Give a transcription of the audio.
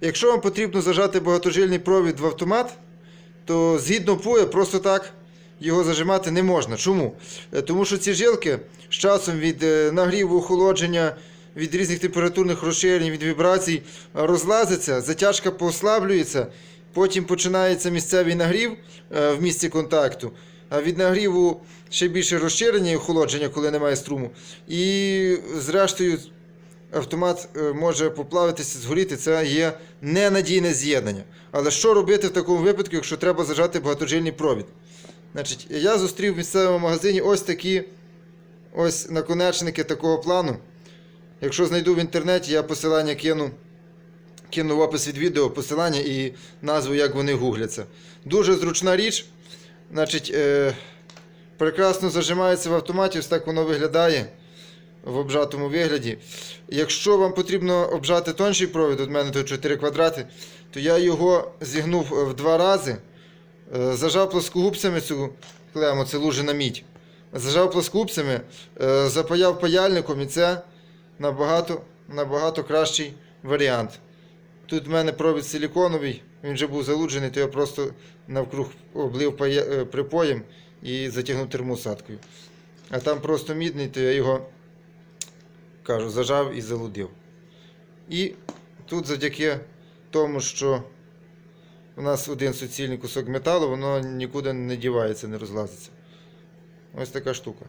Якщо вам потрібно зажати багатожильний провід в автомат, то згідно ПУЕ просто так його зажимати не можна. Чому? Е, Тому що ці жилки з часом від е, нагріву, охолодження, від різних температурних розширень, від вібрацій розлазиться, затяжка послаблюється, потім починається місцевий нагрів е, в місці контакту. А від нагріву ще більше розширення і охолодження, коли немає струму. І зрештою автомат е, може поплавитися, згоріти, це є ненадійне з'єднання. Але що робити в такому випадку, якщо треба зажати багатожильний провід? Значить, я зустрів в місцевому магазині ось такі ось наконечники такого плану. Якщо знайду в інтернеті, я посилання кину, кину в опис від відео, посилання і назву, як вони гугляться. Дуже зручна річ. Значить, е, прекрасно зажимається в автоматі, ось так воно виглядає в обжатому вигляді. Якщо вам потрібно обжати тонший провід, от мене тут 4 квадрати, то я його зігнув е, в два рази, е, зажав плоскогубцями цю клему, це лужина мідь. Зажав плоскогубцями, е, запаяв паяльником і це набагато, набагато кращий варіант. Тут в мене провід силіконовий, він вже був залуджений, то я просто навкруг облив припоєм і затягнув термосадкою. А там просто мідний, то я його кажу, зажав і залудив. І тут завдяки тому, що у нас один суцільний кусок металу, воно нікуди не дівається, не розлазиться. Ось така штука.